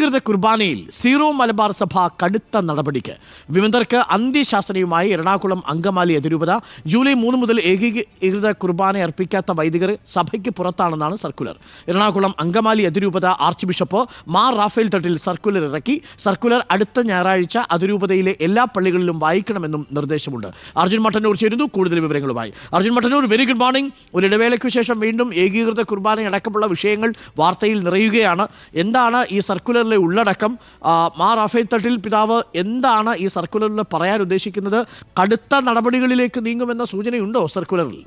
ഏകീകൃത കുർബാനയിൽ സീറോ മലബാർ സഭ കടുത്ത നടപടിക്ക്. വിമതർക്ക് അന്ത്യശാസനയുമായി എറണാകുളം അങ്കമാലി അതിരൂപത ജൂലൈ മൂന്ന് മുതൽ ഏകീകൃത കുർബാന അർപ്പിക്കാത്ത വൈദികർ സഭയ്ക്ക് പുറത്താണെന്നാണ് സർക്കുലർ. എറണാകുളം അങ്കമാലി അതിരൂപത archbishop Mar Raphael Thattil circular ഇറക്കി. സർക്കുലർ അടുത്ത ഞായറാഴ്ച അതിരൂപതയിലെ എല്ലാ പള്ളികളിലും വായിക്കണമെന്നും നിർദ്ദേശമുണ്ട്. അർജുൻ മട്ടന്നൂർ ചേരുന്നു. കൂടുതൽ വിവരങ്ങളുമായി. Arjun Mattannur very good morning ഒരു ഇടവേളയ്ക്ക് ശേഷം വീണ്ടും ഏകീകൃത കുർബാന അടക്കമുള്ള വിഷയങ്ങൾ വാർത്തയിൽ നിറയുകയാണ്. എന്താണ് ഈ സർക്കുലറിലെ ഉള്ളടക്കം മാർ റാഫേൽ തട്ടിൽ പിതാവ് എന്താണ് ഈ സർക്കുലറിൽ പറയാൻ ഉദ്ദേശിക്കുന്നത്? കടുത്ത നടപടികളിലേക്ക് നീങ്ങുമെന്ന സൂചനയുണ്ടോ സർക്കുലറിൽ?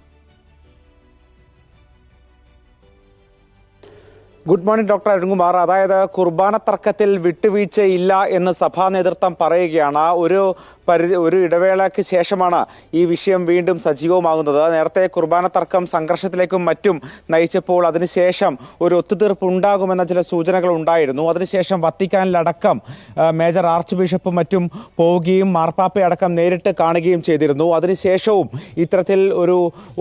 Good morning doctor Arunkumar. അതായത് കുർബാന തർക്കത്തിൽ വിട്ടുവീഴ്ചയില്ല എന്ന് സഭാ നേതൃത്വം പറയുകയാണ്. ഒരു പരിധി ഒരു ഇടവേളയ്ക്ക് ശേഷമാണ് ഈ വിഷയം വീണ്ടും സജീവമാകുന്നത്. നേരത്തെ കുർബാന തർക്കം സംഘർഷത്തിലേക്കും മറ്റും നയിച്ചപ്പോൾ അതിനുശേഷം ഒരു ഒത്തുതീർപ്പ് ഉണ്ടാകുമെന്ന ചില സൂചനകൾ ഉണ്ടായിരുന്നു. അതിനുശേഷം വത്തിക്കാനിലടക്കം മേജർ ആർച്ച് ബിഷപ്പും മറ്റും പോവുകയും മാർപ്പാപ്പയടക്കം നേരിട്ട് കാണുകയും ചെയ്തിരുന്നു. അതിനുശേഷവും ഇത്തരത്തിൽ ഒരു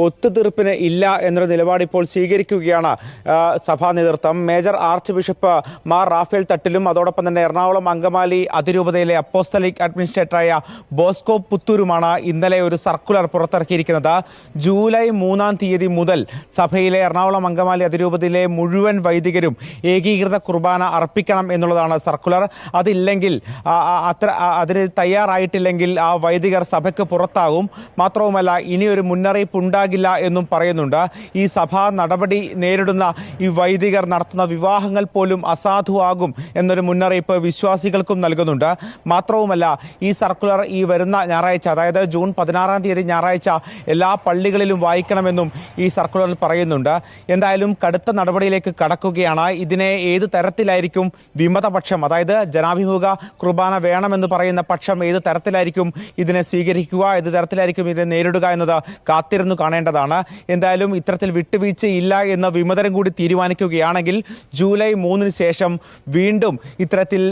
ഒത്തുതീർപ്പിന് ഇല്ല എന്നൊരു നിലപാട് ഇപ്പോൾ സ്വീകരിക്കുകയാണ് സഭാ നേതൃത്വം. Major archbishop Mar Rafale തട്ടിലും അതോടൊപ്പം തന്നെ എറണാകുളം അങ്കമാലി അതിരൂപതയിലെ അപ്പോസ്തലിക് അഡ്മിനിസ്ട്രേറ്ററായ ബോസ്കോ പുത്തൂരുമാണ് ഇന്നലെ ഒരു സർക്കുലർ പുറത്തിറക്കിയിരിക്കുന്നത്. ജൂലൈ മൂന്നാം തീയതി മുതൽ സഭയിലെ എറണാകുളം അങ്കമാലി അതിരൂപതയിലെ മുഴുവൻ വൈദികരും ഏകീകൃത കുർബാന അർപ്പിക്കണം എന്നുള്ളതാണ് സർക്കുലർ. അതില്ലെങ്കിൽ അത്ര അതിന് തയ്യാറായിട്ടില്ലെങ്കിൽ ആ വൈദികർ സഭയ്ക്ക് പുറത്താകും. മാത്രവുമല്ല ഇനി ഒരു മുന്നറിയിപ്പ് ഉണ്ടാകില്ല എന്നും പറയുന്നുണ്ട്. ഈ സഭാ നടപടി നേരിടുന്ന ഈ വൈദികർ നടത്തുന്ന വിവാഹങ്ങൾ പോലും അസാധുവാകും എന്നൊരു മുന്നറിയിപ്പ് വിശ്വാസികൾക്കും നൽകുന്നുണ്ട്. മാത്രവുമല്ല ഈ സർക്കുലർ ഈ വരുന്ന ഞായറാഴ്ച അതായത് ജൂൺ പതിനാറാം തീയതി ഞായറാഴ്ച എല്ലാ പള്ളികളിലും വായിക്കണമെന്നും ഈ സർക്കുലറിൽ പറയുന്നുണ്ട്. എന്തായാലും കടുത്ത നടപടിയിലേക്ക് കടക്കുകയാണ്. ഇതിനെ ഏത് തരത്തിലായിരിക്കും വിമതപക്ഷം അതായത് ജനാഭിമുഖ കുർബാന വേണമെന്ന് പറയുന്ന പക്ഷം ഏത് തരത്തിലായിരിക്കും ഇതിനെ സ്വീകരിക്കുക ഏത് തരത്തിലായിരിക്കും ഇതിനെ നേരിടുക എന്നത് കാത്തിരുന്നു കാണേണ്ടതാണ്. എന്തായാലും ഇത്തരത്തിൽ വിട്ടുവീഴ്ച ഇല്ല എന്ന് വിമതരും കൂടി തീരുമാനിക്കുകയാണെങ്കിൽ ജൂലൈ മൂന്നിന് ശേഷം വീണ്ടും ഇത്തരത്തിൽ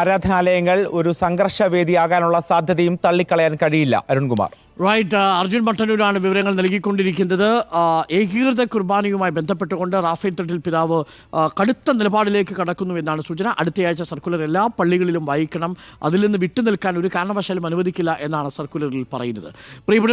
ആരാധനാലയങ്ങൾ ഒരു സംഘർഷവേദിയാകാനുള്ള സാധ്യതയും തള്ളിക്കളയാൻ കഴിയില്ല. അരുൺകുമാർ. റൈറ്റ് അർജുൻ മട്ടന്നൂരാണ് വിവരങ്ങൾ നൽകിക്കൊണ്ടിരിക്കുന്നത്. ഏകീകൃത കുർബാനയുമായി ബന്ധപ്പെട്ടുകൊണ്ട് റാഫേൽ തട്ടിൽ പിതാവ് കടുത്ത നിലപാടിലേക്ക് കടക്കുന്നു എന്നാണ് സൂചന. അടുത്തയാഴ്ച സർക്കുലർ എല്ലാ പള്ളികളിലും വായിക്കണം. അതിൽ നിന്ന് വിട്ടുനിൽക്കാൻ ഒരു കാരണവശാലും അനുവദിക്കില്ല എന്നാണ് സർക്കുലറിൽ പറയുന്നത്. പ്രിയപ്പെട്ട